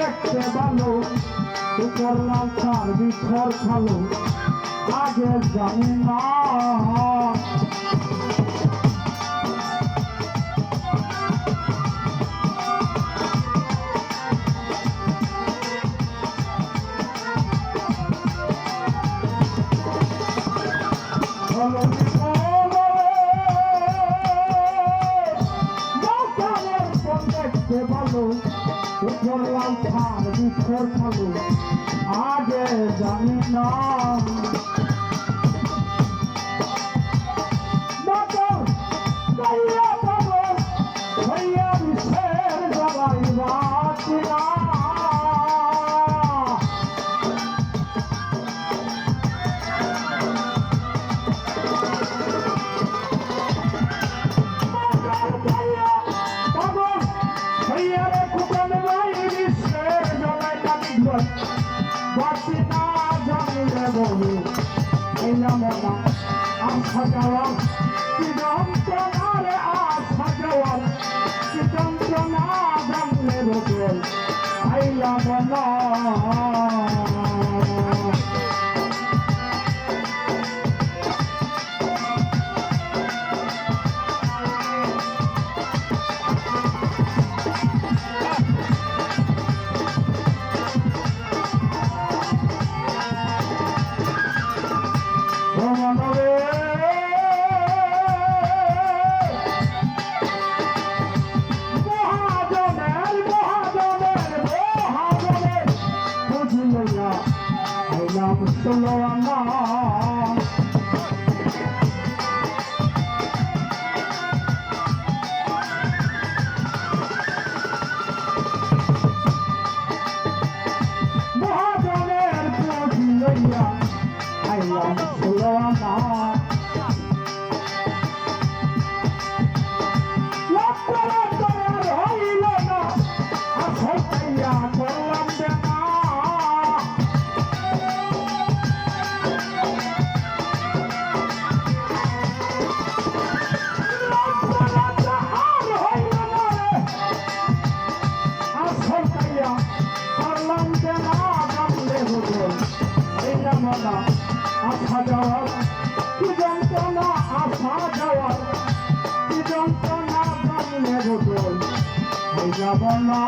দেখতে ভালো তার বিছর খালো আগে জানি না। ভালো বাজারের লাল তার বিছর খালো আগে জানি না না আশা যাওয়া কি যন্ত্রণারে আশা যাওয়া কি যন্ত্রণা জানলে বদল আইলাম না না আসা যাওয়ার কি যন্ত্রণা আসা যাওয়ার কি যন্ত্রণা জানলে হতো এই যাব না